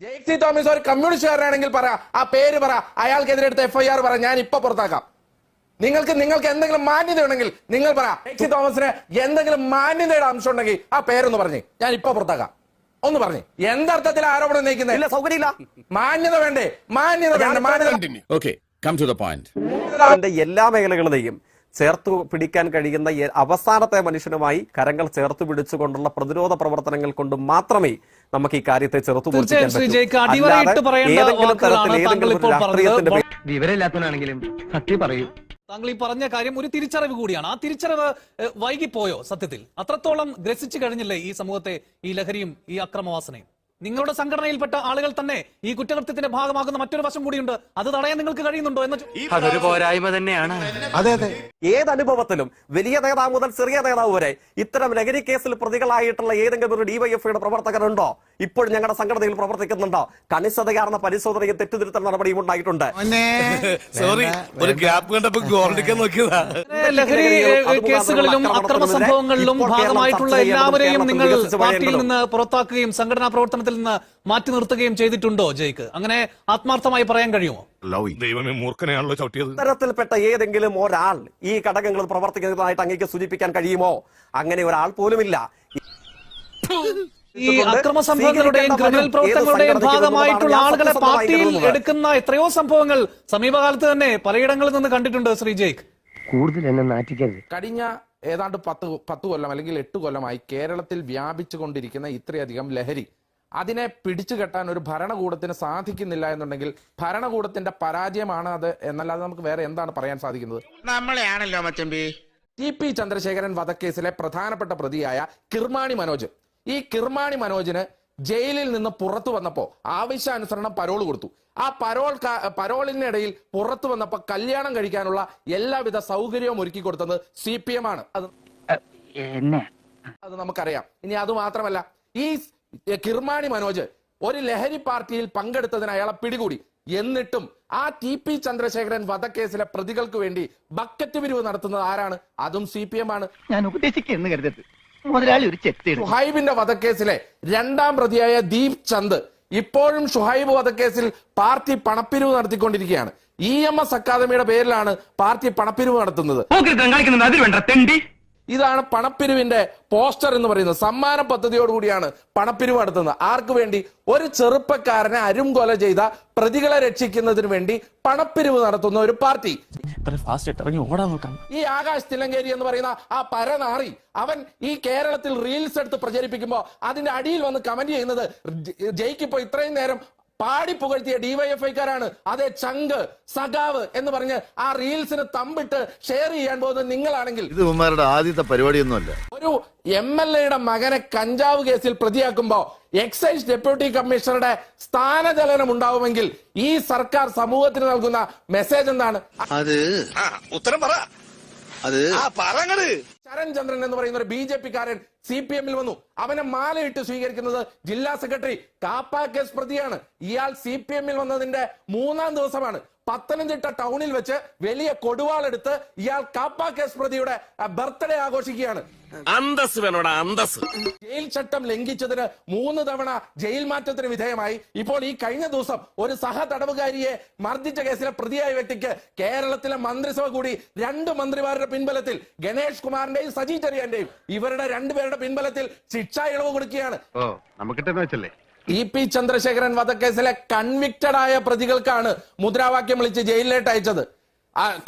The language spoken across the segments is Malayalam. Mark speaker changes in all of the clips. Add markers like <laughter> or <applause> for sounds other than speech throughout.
Speaker 1: ജെയ്സി തോമസ് ഒരു കമ്മ്യൂണിസ്റ്റുകാരനാണെങ്കിൽ പറ ആ പേര് പറ അയാൾക്കെതിരെ എടുത്ത എഫ്ഐആർ പറ ഞാൻ ഇപ്പൊ പുറത്താക്കാം. നിങ്ങൾക്ക് നിങ്ങൾക്ക് എന്തെങ്കിലും മാന്യത ഉണ്ടെങ്കിൽ നിങ്ങൾ പറ ജെയ്സി തോമസിന് എന്തെങ്കിലും മാന്യതയുടെ അംശം ഉണ്ടെങ്കിൽ ആ പേരൊന്ന് പറഞ്ഞു ഞാൻ ഇപ്പൊ പുറത്താക്കാം. ഒന്ന് പറഞ്ഞു. എന്തർത്ഥത്തിൽ ആരോപണം
Speaker 2: ഇല്ല
Speaker 1: ഉന്നയിക്കുന്നത്
Speaker 2: സൗകര്യമില്ല.
Speaker 1: മാന്യത വേണ്ടേ? മാന്യത വേണ്ട? മാന്യത.
Speaker 2: എല്ലാ മേഖലകളെയും ചേർത്തു പിടിക്കാൻ കഴിയുന്ന അവസാനത്തെ മനുഷ്യനുമായി കരങ്ങൾ ചേർത്ത് പിടിച്ചുകൊണ്ടുള്ള പ്രതിരോധ പ്രവർത്തനങ്ങൾ കൊണ്ട് മാത്രമേ നമുക്ക് ഈ കാര്യത്തെ ചെറുത്തു
Speaker 3: വിവരമില്ലാത്തവനാണെങ്കിലും സത്യം പറയൂ.
Speaker 4: താങ്കൾ ഈ പറഞ്ഞ കാര്യം ഒരു തിരിച്ചറിവ് കൂടിയാണ്. ആ തിരിച്ചറിവ് വൈകിപ്പോയോ സത്യത്തിൽ? അത്രത്തോളം ഗ്രസിച്ചു കഴിഞ്ഞില്ലേ ഈ സമൂഹത്തെ ഈ ലഹരിയും ഈ അക്രമവാസനയും? നിങ്ങളുടെ സംഘടനയിൽപ്പെട്ട ആളുകൾ തന്നെ ഈ കുറ്റകൃത്യത്തിന്റെ ഭാഗമാകുന്ന മറ്റൊരു വശം കൂടിയുണ്ട്. അത് തടയാൻ നിങ്ങൾക്ക് കഴിയുന്നുണ്ടോ എന്ന്
Speaker 3: അതൊരു പോരായ്മ തന്നെയാണ്.
Speaker 2: അതെ ഏത് അനുഭവത്തിലും വലിയ നേതാവ് മുതൽ ചെറിയ നേതാവ് വരെ ഇത്തരം ലഹരി കേസിൽ പ്രതികളായിട്ടുള്ള ഏതെങ്കിലും ഒരു ഡിവൈഎഫ്ഐയുടെ പ്രവർത്തകരുണ്ടോ? ഇപ്പോൾ ഞങ്ങളുടെ സംഘടനയിൽ പ്രവർത്തിക്കുന്നുണ്ടോ. കാരണ പരിശോധനയും തെറ്റുതിരുത്തൽ നടപടിയും ഉണ്ടായിട്ടുണ്ട്.
Speaker 5: സോറി <laughs> ഒരു ഗ്യാപ്പ് കണ്ടപ്പോ ഗോൾഡിക്കാൻ നോക്കിയതാ.
Speaker 4: ലഹരി കേസുകളിലും അക്രമ സംഭവങ്ങളിലും ഭാഗമായിട്ടുള്ള എല്ലാവരെയും നിങ്ങൾ പാർട്ടിയിൽ നിന്ന് പുറത്താക്കുകയും സംഘടനാ പ്രവർത്തനത്തിൽ നിന്ന് മാറ്റി നിർത്തുകയും ചെയ്തിട്ടുണ്ടോ ജയ്ക്ക്? അങ്ങനെ ആത്മാർത്ഥമായി പറയാൻ കഴിയുമോ?
Speaker 5: ദൈവമേ മൂർഖനെയാണല്ലോ ചവിട്ടിയത്.
Speaker 2: ഇത്തരത്തിൽപ്പെട്ട ഏതെങ്കിലും ഒരാൾ ഈ ഘടകങ്ങൾ പ്രവർത്തിക്കുന്നതായിട്ട് അങ്ങേക്ക് സൂചിപ്പിക്കാൻ കഴിയുമോ? അങ്ങനെ ഒരാൾ പോലുമില്ല.
Speaker 4: ഈ അക്രമ സംഭവങ്ങളുടെയും ക്രിമിനൽ പ്രവർത്തനങ്ങളുടെയും ഭാഗമായിട്ടുള്ള ആളുകളെ പാർട്ടിയിൽ എടുക്കുന്ന എത്രയോ സംഭവങ്ങൾ സമീപകാലത്ത് തന്നെ പലയിടങ്ങളിൽ നിന്ന് കണ്ടിട്ടുണ്ട് ശ്രീ ജയ്ക്ക്.
Speaker 3: കൂടുതൽ എന്നെ നാറ്റിക്കരുത്.
Speaker 1: കഴിഞ്ഞ ഏതാണ്ട് പത്ത് പത്ത് കൊല്ലം അല്ലെങ്കിൽ എട്ട് കൊല്ലമായി കേരളത്തിൽ വ്യാപിച്ചു കൊണ്ടിരിക്കുന്ന ഇത്രയധികം ലഹരി അതിനെ പിടിച്ചു കെട്ടാൻ ഒരു ഭരണകൂടത്തിന് സാധിക്കുന്നില്ല എന്നുണ്ടെങ്കിൽ ഭരണകൂടത്തിന്റെ പരാജയമാണ് അത് എന്നല്ലാതെ നമുക്ക് വേറെ എന്താണ് പറയാൻ സാധിക്കുന്നത്?
Speaker 6: നമ്മളെയാണല്ലോ മച്ചമ്പി.
Speaker 1: ടി പി ചന്ദ്രശേഖരൻ വധക്കേസിലെ പ്രധാനപ്പെട്ട പ്രതിയായ കിർമാണി മനോജ് ഈ കിർമാണി മനോജിന് ജയിലിൽ നിന്ന് പുറത്തു വന്നപ്പോ ആവശ്യാനുസരണം പരോൾ കൊടുത്തു. ആ പരോൾ പരോളിനിടയിൽ പുറത്തു വന്നപ്പോൾ കല്യാണം കഴിക്കാനുള്ള എല്ലാവിധ സൗകര്യവും ഒരുക്കി കൊടുത്തത് സി പി എം ആണ്. അത്
Speaker 3: എന്നെ.
Speaker 1: അത് നമുക്കറിയാം. ഇനി അത് മാത്രമല്ല ഈ കിർമാണി മനോജ് ഒരു ലഹരി പാർട്ടിയിൽ പങ്കെടുത്തതിന് അയാളെ പിടികൂടി. എന്നിട്ടും ആ ടി പി ചന്ദ്രശേഖരൻ വധക്കേസിലെ പ്രതികൾക്ക് വേണ്ടി ബക്കറ്റ് പിരിവ് നടത്തുന്നത് ആരാണ്? അതും സി പി എം ആണ്.
Speaker 3: ഞാൻ ഉപദേശിക്കുന്നു കരുതരുത്. മുതലാളി ഒരു ചെത്തിയിടും
Speaker 1: ഷുഹൈബിന്റെ വധക്കേസിലെ രണ്ടാം പ്രതിയായ ദീപ് ചന്ദ് ഇപ്പോഴും ഷുഹൈബ് വധക്കേസിൽ പാർട്ടി പണപ്പിരിവ് നടത്തിക്കൊണ്ടിരിക്കുകയാണ്. ഇ എം എസ് അക്കാദമിയുടെ പേരിലാണ് പാർട്ടി പണപ്പിരിവ് നടത്തുന്നത്. ഇതാണ് പണപ്പിരിവിന്റെ പോസ്റ്റർ എന്ന് പറയുന്നത്. സമ്മാന പദ്ധതിയോടുകൂടിയാണ് പണപ്പിരിവ് നടത്തുന്നത്. ആർക്ക് വേണ്ടി? ഒരു ചെറുപ്പക്കാരനെ അരുംകൊല ചെയ്ത പ്രതികളെ രക്ഷിക്കുന്നതിന് വേണ്ടി പണപ്പിരിവ് നടത്തുന്ന ഒരു പാർട്ടി. ഈ ആകാശ് തിലങ്കേരി എന്ന് പറയുന്ന ആ പരനാറി അവൻ ഈ കേരളത്തിൽ റീൽസ് എടുത്ത് പ്രചരിപ്പിക്കുമ്പോ അതിന്റെ അടിയിൽ വന്ന് കമന്റ് ചെയ്യുന്നത് ജയിക്കിപ്പോ ഇത്രയും നേരം പാടി പുകഴ്ത്തിയ ഡിവൈഎഫ്ഐക്കാരാണ് അതെ ചങ്ക് സഖാവ് എന്ന് പറഞ്ഞ് ആ റീൽസിന് തമ്പിട്ട് ഷെയർ ചെയ്യാൻ പോകുന്നത് നിങ്ങളാണെങ്കിൽ.
Speaker 7: ഇത് ഉമ്മാരുടെ ആദ്യത്തെ പരിപാടിയൊന്നുമല്ല.
Speaker 1: ഒരു എം എൽ എയുടെ മകനെ കഞ്ചാവ് കേസിൽ പ്രതിയാക്കുമ്പോ എക്സൈസ് ഡെപ്യൂട്ടി കമ്മീഷണറുടെ സ്ഥാനചലനം ഉണ്ടാവുമെങ്കിൽ ഈ സർക്കാർ സമൂഹത്തിന് നൽകുന്ന മെസ്സേജ് എന്താണ്?
Speaker 6: അത്
Speaker 5: ഉത്തരം പറ.
Speaker 6: അത്
Speaker 1: ശരൺ ചന്ദ്രൻ എന്ന് പറയുന്ന ഒരു ബി ജെ പിക്കാരൻ സി പി എമ്മിൽ വന്നു. അവനെ മാലയിട്ട് സ്വീകരിക്കുന്നത് ജില്ലാ സെക്രട്ടറി കാപ്പ കേസ് പ്രതിയാണ്. ഇയാൾ സി പി എമ്മിൽ വന്നതിന്റെ മൂന്നാം ദിവസമാണ്. പത്തനംതിട്ട ടൗണിൽ വെച്ച് വലിയ കൊടുവാളെടുത്ത് ഇയാൾ കാപ്പ കേസ് പ്രതിയുടെ ബർത്ത്ഡേ ആഘോഷിക്കുകയാണ്.
Speaker 5: അന്തസ് വേണോടാ അന്തസ്
Speaker 1: ജയിൽ ചട്ടം ലംഘിച്ചതിന് മൂന്ന് തവണ ജയിൽ മാറ്റത്തിന് വിധേയമായി. ഇപ്പോൾ ഈ കഴിഞ്ഞ ദിവസം ഒരു സഹ തടവുകാരിയെ മർദ്ദിച്ച കേസിലെ പ്രതിയായ വ്യക്തിക്ക് കേരളത്തിലെ മന്ത്രിസഭ കൂടി രണ്ട് മന്ത്രിമാരുടെ പിൻബലത്തിൽ ഗണേഷ് കുമാറിന്റെയും സജി ചെറിയാന്റെയും ഇവരുടെ രണ്ടുപേരുടെ പിൻബലത്തിൽ ശിക്ഷാ ഇളവ് കൊടുക്കുകയാണ്.
Speaker 7: ഓ നമുക്കിട്ടെന്ന് വെച്ചല്ലേ?
Speaker 1: ഇ പി ചന്ദ്രശേഖരൻ വധക്കേസിലെ കൺവിക്റ്റഡ് ആയ പ്രതികൾക്കാണ് മുദ്രാവാക്യം വിളിച്ച് ജയിലിലേക്ക് അയച്ചത്.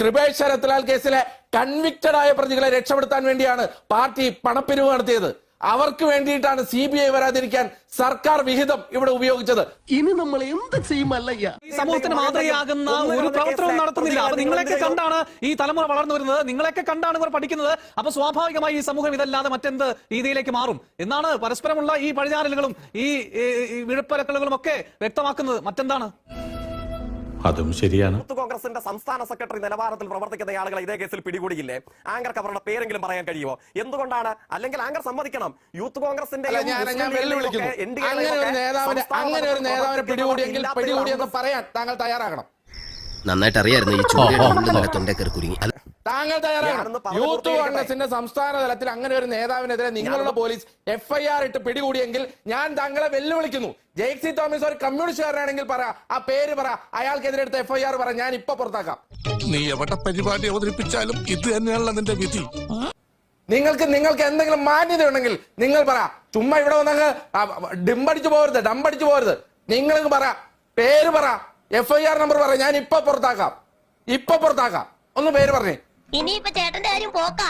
Speaker 1: കൃപേഷ് ശരത്ലാൽ കേസിലെ കൺവിക്റ്റഡ് ആയ പ്രതികളെ രക്ഷപ്പെടുത്താൻ വേണ്ടിയാണ് പാർട്ടി പണപ്പിരിവ് നടത്തിയത്. അവർക്ക് വേണ്ടിയിട്ടാണ് സി ബി ഐ വരാതിരിക്കാൻ സർക്കാർ വിഹിതം ഇവിടെ ഉപയോഗിച്ചത്.
Speaker 3: ഇനി നമ്മൾ എന്ത് ചെയ്യുമല്ലയ്യ
Speaker 4: ഈ സമൂഹത്തിന് മാതൃകയാകുന്ന ഒരു പ്രവർത്തനവും നടത്തുന്നില്ല. അപ്പൊ നിങ്ങളെയൊക്കെ കണ്ടാണ് ഈ തലമുറ വളർന്നു വരുന്നത്. നിങ്ങളെയൊക്കെ കണ്ടാണ് ഇവർ പഠിക്കുന്നത്. അപ്പൊ സ്വാഭാവികമായി ഈ സമൂഹം ഇതല്ലാതെ മറ്റെന്ത് രീതിയിലേക്ക് മാറും? എന്നാണ് പരസ്പരമുള്ള ഈ പഴിഞ്ഞാറലുകളും ഈ വിഴുപ്പലക്കളുകളും ഒക്കെ വ്യക്തമാക്കുന്നത്. മറ്റെന്താണ്?
Speaker 5: അതും ശരിയാണ്.
Speaker 2: യൂത്ത് കോൺഗ്രസിന്റെ സംസ്ഥാന സെക്രട്ടറി നിലവാരത്തിൽ പ്രവർത്തിക്കുന്ന ആളുകളെ ഇതേ കേസിൽ പിടികൂടിയില്ലേ? ആങ്കർ അവരുടെ പേരെങ്കിലും പറയാൻ കഴിയുമോ? എന്തുകൊണ്ടാണ്? അല്ലെങ്കിൽ ആങ്കർ സമ്മതിക്കണം. യൂത്ത് കോൺഗ്രസിന്റെ
Speaker 1: അങ്ങനെ ഒരു നേതാവിനെ അങ്ങനെ ഒരു നേതാവിനെ പിടികൂടിയെങ്കിൽ പിടികൂടിയെന്ന് പറയാൻ താങ്കൾ തയ്യാറാകണം.
Speaker 6: നന്നായിട്ട് അറിയായിരുന്നു ഈ കയറി കുരുങ്ങി. അല്ല
Speaker 1: താങ്കൾ തയ്യാറാണ് യൂത്ത് കോൺഗ്രസിന്റെ സംസ്ഥാന തലത്തിൽ അങ്ങനെ ഒരു നേതാവിനെതിരെ നിങ്ങളുടെ പോലീസ് എഫ്ഐആർ ഇട്ട് പിടികൂടിയെങ്കിൽ ഞാൻ താങ്കളെ വെല്ലുവിളിക്കുന്നു. ജെയ്സി തോമസ് ഒരു കമ്മ്യൂണിസ്റ്റുകാരനാണെങ്കിൽ പറ ആ പേര് പറ അയാൾക്കെതിരെ എടുത്ത എഫ്ഐആർ പറ ഞാൻ ഇപ്പൊ പുറത്താക്കാം.
Speaker 5: നീ എവിടെ പരിപാടി അവതരിപ്പിച്ചാലും ഇത് തന്നെയാണല്ലോ നിന്റെ വിധി.
Speaker 1: നിങ്ങൾക്ക് നിങ്ങൾക്ക് എന്തെങ്കിലും മാന്യത ഉണ്ടെങ്കിൽ നിങ്ങൾ പറ ചുമ്മാ ഇവിടെ വന്നങ്ങ് ഡിമ്പടിച്ചു പോകരുത് ഡമ്പടിച്ചു പോകരുത്. നിങ്ങൾ പറ പേര് പറ എഫ്ഐആർ ഐ ആർ നമ്പർ പറ ഞാൻ ഇപ്പൊ പുറത്താക്കാം. ഇപ്പൊ പുറത്താക്കാം. ഒന്ന് പേര് പറഞ്ഞേ.
Speaker 8: ഇനിയിപ്പൊ ചേട്ടന്റെ കാര്യം പോക്കാ.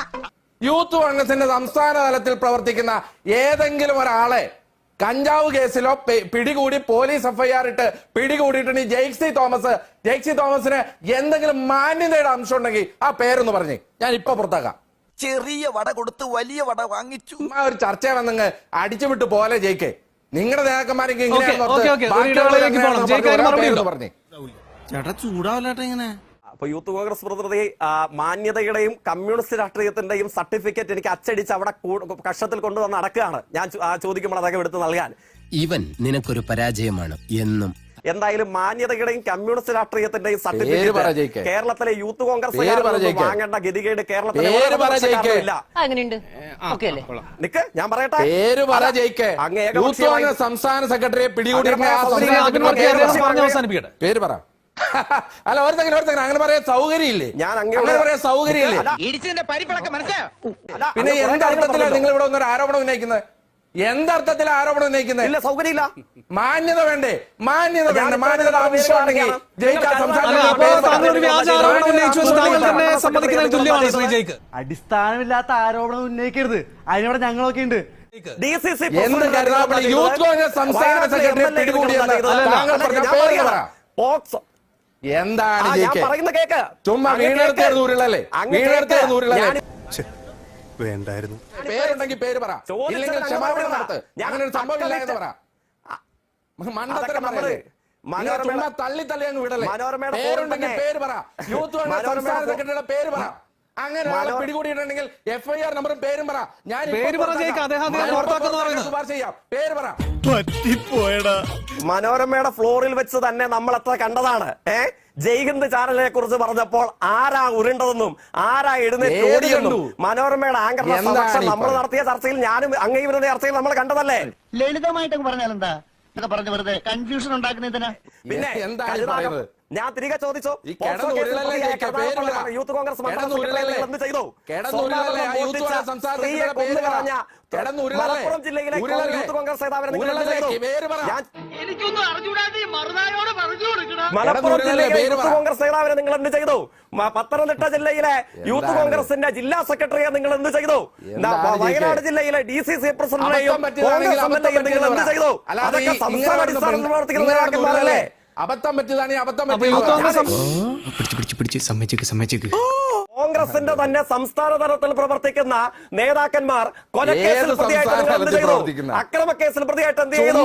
Speaker 1: യൂത്ത് കോൺഗ്രസിന്റെ സംസ്ഥാന തലത്തിൽ പ്രവർത്തിക്കുന്ന ഏതെങ്കിലും ഒരാളെ കഞ്ചാവ് കേസിലോ പിടികൂടി പോലീസ് എഫ്ഐആർ ഇട്ട് പിടികൂടിയിട്ടുണ്ട് ജെയ്സി തോമസ്. ജെയ്സി തോമസിന് എന്തെങ്കിലും മാന്യതയുടെ അംശം ഉണ്ടെങ്കിൽ ആ പേരൊന്ന് പറഞ്ഞു. ഞാൻ ഇപ്പൊ പുറത്താക്കാം.
Speaker 9: ചെറിയ വട കൊടുത്ത് വലിയ വട വാങ്ങിച്ചു.
Speaker 1: ഒരു ചർച്ച വന്നങ്ങ് അടിച്ചു വിട്ട് പോലെ ജയിക്കെ. നിങ്ങളുടെ നേതാക്കന്മാരൊക്കെ
Speaker 4: ഓക്കേ, ഓക്കേ, ഓക്കേ. ഒരു ഇടവേളയിലേക്ക് പോകണം. മറുപടി
Speaker 1: പറഞ്ഞേ
Speaker 9: ചേട്ടാ ചൂടാവല്ലേട്ടാ ഇങ്ങനെ.
Speaker 2: അപ്പൊ യൂത്ത് കോൺഗ്രസ് പ്രതിനിധി ആ, മാന്യതയുടെയും കമ്മ്യൂണിസ്റ്റ് രാഷ്ട്രീയത്തിന്റെയും സർട്ടിഫിക്കറ്റ് എനിക്ക് അച്ചടിച്ച് അവിടെ കക്ഷത്തിൽ കൊണ്ടുവന്ന് നടക്കുകയാണ് ഞാൻ ആ ചോദിക്കുമ്പോൾ അതൊക്കെ എടുത്ത് നൽകാൻ.
Speaker 10: ഇവൻ നിനക്കൊരു പരാജയമാണ് എന്നും.
Speaker 2: എന്തായാലും മാന്യതയുടെയും കമ്മ്യൂണിസ്റ്റ് രാഷ്ട്രീയത്തിന്റെയും സർട്ടിഫിക്കറ്റ് കേരളത്തിലെ യൂത്ത് കോൺഗ്രസ് വാങ്ങേണ്ട ഗതികേട് കേരളത്തിലെ ഞാൻ പറയട്ടെ?
Speaker 1: പേര് പറ
Speaker 2: അല്ല, അങ്ങ്
Speaker 1: യൂത്ത്
Speaker 2: ഏകപക്ഷീയമായി-
Speaker 1: സംസ്ഥാന സെക്രട്ടറിയെ
Speaker 4: പിടികൂടി
Speaker 1: പേര് പറ. <laughs> അല്ല ഒരു സെക്കൻഡ് ഒരു സെക്കൻഡ് അങ്ങനെ പറയാൻ സൗകര്യമില്ലേ?
Speaker 2: ഞാൻ
Speaker 1: അങ്ങനെ പറയാൻ സൗകര്യമില്ലേ?
Speaker 3: ഇടിച്ചതിന്റെ പരിപ്പളക്കം
Speaker 1: പിന്നെ
Speaker 2: എന്തർത്ഥത്തിലാണ്.
Speaker 1: നിങ്ങൾ ഇവിടെ ഒന്നൊരു ആരോപണം ഉന്നയിക്കുന്നത്? എന്തർത്ഥത്തിൽ ആരോപണം ഉന്നയിക്കുന്നത്?
Speaker 2: ഇല്ല സൗകര്യമില്ല.
Speaker 1: മാന്യത വേണ്ടേ? മാന്യത വേണ്ട? മാന്യത
Speaker 4: ആവശ്യമാണെങ്കിൽ
Speaker 3: അടിസ്ഥാനമില്ലാത്ത ആരോപണം ഉന്നയിക്കരുത്. അതിനവിടെ ഞങ്ങളൊക്കെ ഉണ്ട്.
Speaker 1: എന്ത് കരുതാപ്പള്ളി യൂത്ത് കോൺഗ്രസ് സംസ്ഥാന സെക്രട്ടറി പിടികൂടിയെന്ന് താങ്കൾ പറഞ്ഞ പേര് പറ. എന്താണ്
Speaker 2: ഞാൻ പറയുന്ന കേക്ക്.
Speaker 1: ചുമ്മാ
Speaker 5: വേണ്ടായിരുന്നു.
Speaker 1: പേരുണ്ടെങ്കിൽ പേര് പറ. ഇല്ലെങ്കിൽ ക്ഷമാപണം നടത്ത്. അങ്ങനെ ഒരു സംഭവം ഇല്ല എന്ന് പറ. മണ്ടത്തരം പറയല്ലേ? നിങ്ങൾ തള്ളി തള്ളി അങ്ങ് വിടല്ലേ?
Speaker 2: മനോരമ
Speaker 1: പേരുണ്ടെങ്കിൽ പേര് പറ. യൂത്ത് സംസ്ഥാന സെക്രട്ടറിയുടെ പേര് പറ. അങ്ങനെ പിടികൂടിയിട്ടുണ്ടെങ്കിൽ
Speaker 2: എഫ്
Speaker 1: ഐ എഫ്ഐആർ നമ്പറും പേരും പറ. ഞാൻ
Speaker 4: പേര്
Speaker 1: ശുപാർശ ചെയ്യാം. പേര് പറ.
Speaker 5: പറ്റിപ്പോയടാ.
Speaker 2: മനോരമയുടെ ഫ്ലോറിൽ വെച്ച് തന്നെ നമ്മൾ അത്ര കണ്ടതാണ്? ഏ? ജയ്ഹിന്ദ് ചാനലിനെ കുറിച്ച് പറഞ്ഞപ്പോൾ ആരാ ഉരുണ്ടതെന്നും ആരാ എഴുന്നേറ്റ് ഓടിയെന്നും? മനോരമയുടെ ആങ്കറിന്റെ സമക്ഷം നമ്മൾ? നടത്തിയ ചർച്ചയിൽ ഞാനും അങ്ങേ വരുന്ന ചർച്ചയിൽ നമ്മൾ കണ്ടതല്ലേ?
Speaker 3: ലളിതമായിട്ടൊക്കെ പറഞ്ഞാൽ എന്താ പറഞ്ഞു വെറുതെ കൺഫ്യൂഷൻ ഉണ്ടാക്കുന്നതിനാ?
Speaker 2: പിന്നെ
Speaker 1: എന്താ?
Speaker 2: ഞാൻ തിരികെ ചോദിച്ചോ. യൂത്ത് കോൺഗ്രസ് എന്ത് ചെയ്തു? മലപ്പുറം ജില്ലയിലെ യൂത്ത് കോൺഗ്രസ് നേതാവിനെ നിങ്ങൾ എന്ത് ചെയ്തു? മലപ്പുറം ജില്ലയിലെ യൂത്ത് കോൺഗ്രസ് നേതാവിനെ നിങ്ങൾ എന്ത് ചെയ്തു? പത്തനംതിട്ട ജില്ലയിലെ യൂത്ത് കോൺഗ്രസിന്റെ ജില്ലാ സെക്രട്ടറിയെ നിങ്ങൾ എന്ത് ചെയ്തു? വയനാട് ജില്ലയിലെ ഡി സി സി പ്രസിഡന്റിനെയും കോൺഗ്രസ് നിങ്ങൾ എന്ത് ചെയ്തു? അതൊക്കെ സംസ്ഥാന അടിസ്ഥാനത്തിൽ പ്രവർത്തിക്കുന്ന നേതാക്കന്മാരല്ലേ?
Speaker 1: അബദ്ധം പറ്റിയതാണ് ഈ അബദ്ധം
Speaker 4: അപ്പൊ യൂത്ത് കോൺഗ്രസ്
Speaker 1: പറ്റിയത്
Speaker 10: പിടിച്ച് പിടിച്ച് പിടിച്ച് സമ്മതിച്ചേക്ക് സമ്മതിച്ചേക്ക്.
Speaker 2: കോൺഗ്രസിന്റെ തന്നെ സംസ്ഥാന തലത്തിൽ പ്രവർത്തിക്കുന്ന നേതാക്കന്മാർ കൊലക്കേസിൽ പ്രതിയായിട്ട് നിങ്ങൾ എന്ത് ചെയ്തു? അക്രമക്കേസിൽ പ്രതിയായിട്ട് എന്ത് ചെയ്തു?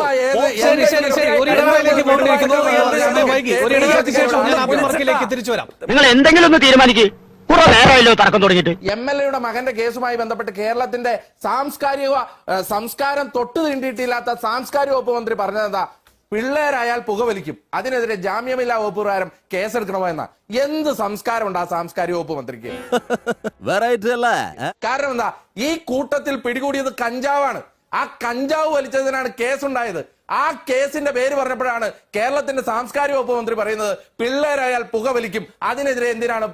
Speaker 3: നിങ്ങൾ എന്തെങ്കിലും ഒന്ന് തീരുമാനിക്കും. തർക്കം തുടങ്ങിയിട്ട്.
Speaker 1: എം എൽ എയുടെ മകന്റെ കേസുമായി ബന്ധപ്പെട്ട് കേരളത്തിന്റെ സാംസ്കാരിക സംസ്കാരം തൊട്ടു തീണ്ടിയിട്ടില്ലാത്ത സാംസ്കാരിക വകുപ്പ് മന്ത്രി പറഞ്ഞതെന്താ? പിള്ളേരായാൽ പുകവലിക്കും അതിനെതിരെ ജാമ്യമില്ലാ വകുപ്പ് പ്രകാരം കേസെടുക്കണമോ എന്ന? എന്ത് സംസ്കാരമുണ്ട് ആ സാംസ്കാരിക വകുപ്പ് മന്ത്രിക്ക്? കാരണം എന്താ? ഈ കൂട്ടത്തിൽ പിടികൂടിയത് കഞ്ചാവാണ്. ആ കഞ്ചാവ് വലിച്ചതിനാണ് കേസുണ്ടായത്. ആ കേസിന്റെ പേര് പറഞ്ഞപ്പോഴാണ് കേരളത്തിന്റെ സാംസ്കാരിക വകുപ്പ് മന്ത്രി പറയുന്നത് പിള്ളേരായാൽ പുക വലിക്കും. അതിനെതിരെ എന്തിനാണ്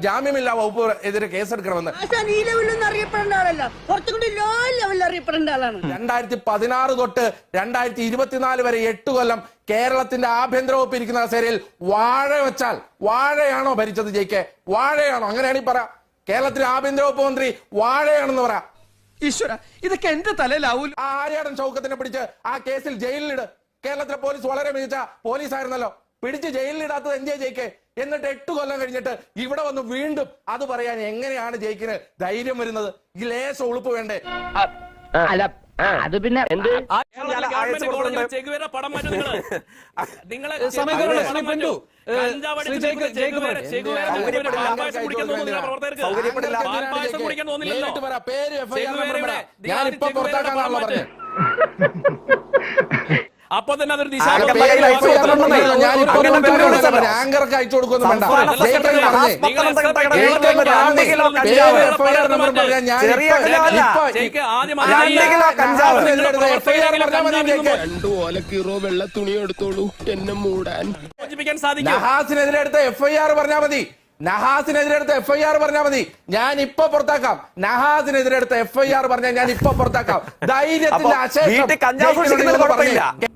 Speaker 1: ജാമ്യമില്ലാ വകുപ്പ് എതിരെ കേസെടുക്കണമെന്ന്? രണ്ടായിരത്തി പതിനാറ് തൊട്ട് രണ്ടായിരത്തി ഇരുപത്തിനാല് വരെ എട്ട് കൊല്ലം കേരളത്തിന്റെ ആഭ്യന്തര വകുപ്പ് ഇരിക്കുന്ന കസേരയിൽ വാഴ വെച്ചാൽ വാഴയാണോ ഭരിച്ചത് ജയിക്കെ വാഴയാണോ? ഈ പറ. കേരളത്തിലെ ആഭ്യന്തര വകുപ്പ് മന്ത്രി വാഴയാണെന്ന് പറ.
Speaker 3: ഈശ്വര ഇതൊക്കെ എന്റെ തലയിലാവൂല?
Speaker 1: ആര്യാടൻ ചൗക്കത്തിനെ പിടിച്ച് ആ കേസിൽ ജയിലിലിട്. കേരളത്തിലെ പോലീസ് വളരെ മികച്ച പോലീസ് ആയിരുന്നല്ലോ പിടിച്ച് ജയിലിലിടാത്തത് എന്തേ ജയിക്കെ? എന്നിട്ട് എട്ട് കൊല്ലം കഴിഞ്ഞിട്ട് ഇവിടെ വന്ന് വീണ്ടും അത് പറയാൻ എങ്ങനെയാണ് ജയിക്കിന് ധൈര്യം വരുന്നത്. ഈ ലേശം ഉളുപ്പ് വേണ്ടേ?
Speaker 3: അല്ല അത് പിന്നെ.
Speaker 2: സൗകര്യപ്പെടില്ല.
Speaker 1: നേരിട്ട് പറ. പേര് എഫ്ഐആർ നമ്പർ പറ ഞാൻ ഇപ്പൊ പുറത്താക്കാന്നാണല്ലോ പറഞ്ഞത്
Speaker 11: അപ്പൊ തന്നെ അതൊരു
Speaker 1: ആങ്കർക്ക് അയച്ചു കൊടുക്കുന്നു വേണ്ട
Speaker 2: രണ്ട്
Speaker 10: ഓലക്കീറോ വെള്ള തുണി എടുത്തോളൂ. എന്നെ മൂടാൻ.
Speaker 1: നഹാസിനെതിരെ എടുത്ത എഫ്ഐആർ പറഞ്ഞാൽ മതി. നഹാസിനെതിരെ എടുത്ത എഫ്ഐആർ പറഞ്ഞാൽ മതി. ഞാൻ ഇപ്പൊ പുറത്താക്കാം. നഹാസിനെതിരെ എടുത്ത എഫ്ഐആർ പറഞ്ഞാൽ ഞാൻ ഇപ്പൊ പുറത്താക്കാം. <laughs> ധൈര്യത്തിന്റെ അശേഷം
Speaker 2: വീട്ടിൽ കഞ്ചാവ്
Speaker 1: ജയിക്കിനോട്
Speaker 2: സൂക്ഷിക്കുന്നതിൽ
Speaker 1: ഇതൊന്ന്
Speaker 2: കുഴപ്പമില്ല
Speaker 1: പറഞ്ഞേ.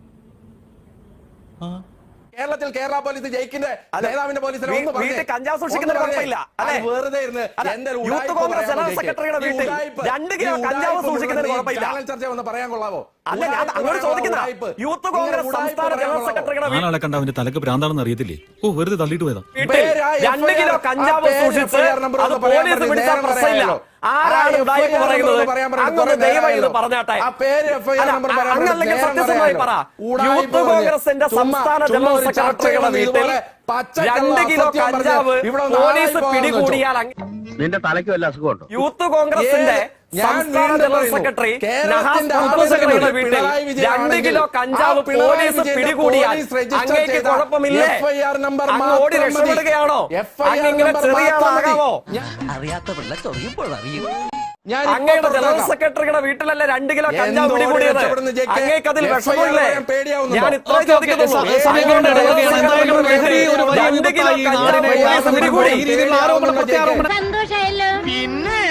Speaker 1: കേരളത്തിൽ കേരള പോലീസ്
Speaker 2: ജയിക്കുന്ന
Speaker 1: നേതാവിന്റെ പോലീസിനെ
Speaker 2: വീ-
Speaker 1: ഒന്ന്
Speaker 2: വീട്ടിൽ കഞ്ചാവ് സൂക്ഷിക്കുന്നതിൽ
Speaker 1: ഒന്ന്
Speaker 2: കുഴപ്പമില്ല, അല്ലേ?
Speaker 1: അത്. വെറുതെ ഇരുന്ന് എന്റെ
Speaker 2: യൂത്ത് കോൺഗ്രസ് ജനറൽ. സെക്രട്ടറിയുടെ വീട്ടിൽ രണ്ട് കിലോ കഞ്ചാവ് കുഴപ്പമില്ല.
Speaker 1: ചർച്ച ഒന്ന് പറയാൻ കൊള്ളാവോ?
Speaker 2: അല്ല ഞാൻ അങ്ങോട്ട് ചോദിക്കുന്ന യൂത്ത് കോൺഗ്രസ് സംസ്ഥാന ജനറൽ സെക്രട്ടറിയുടെ വീട്ടിൽ
Speaker 5: ആളെ കണ്ട അവന്റെ തലക്ക് പ്രാന്താണെന്ന് അറിയത്തില്ലേ? ഓ വെറുതെ തള്ളിയിട്ട് പോയതാ.
Speaker 2: രണ്ട് കിലോ കഞ്ചാവ് സൂക്ഷിച്ച് അത് പോലീസ് പ്രശ്നമില്ല. ആരാണ് പറയുന്നത്? അങ്ങൊന്ന് ദയവായി ഇത് പറഞ്ഞാട്ടെ. അങ്ങല്ലെങ്കിൽ സത്യസന്ധമായി പറ. യൂത്ത് കോൺഗ്രസിന്റെ സംസ്ഥാന
Speaker 1: ചുമ്മാ
Speaker 2: ജനറൽ സെക്രട്ടറിയുടെ വീട്ടിൽ രണ്ട് കിലോ കഞ്ചാവ് പോലീസ് പിടികൂടിയാൽ
Speaker 7: നിന്റെ തലയ്ക്ക് വല്ല അസുഖമുണ്ടോ?
Speaker 2: യൂത്ത് കോൺഗ്രസിന്റെ സംസ്ഥാന ജനറൽ സെക്രട്ടറി സെക്രട്ടറിയുടെ വീട്ടിൽ രണ്ട് കിലോ കഞ്ചാവ് പോലീസ് പിടികൂടിയാൽ അങ്ങേക്ക് കുഴപ്പമില്ലേ ഓടി രക്ഷപ്പെടുകയാണോ ചെറിയ. ആളാകാമോ
Speaker 9: അറിയാത്ത പിള്ള ചൊറിയുമ്പോൾ അറിയും
Speaker 2: അങ്ങയുടെ ജനറൽ സെക്രട്ടറിയുടെ വീട്ടിലല്ല രണ്ട് കിലോ കഞ്ചാവ് പിടികൂടിയത് അങ്ങേക്ക് അതിൽ വിഷമമില്ലേ ഞാൻ ഇത്ര
Speaker 4: ചോദിക്കുന്നു
Speaker 2: രണ്ട് കിലോ കഞ്ചാവ്
Speaker 4: പിടികൂടി.
Speaker 8: സന്തോഷായല്ലോ
Speaker 6: പിന്നെ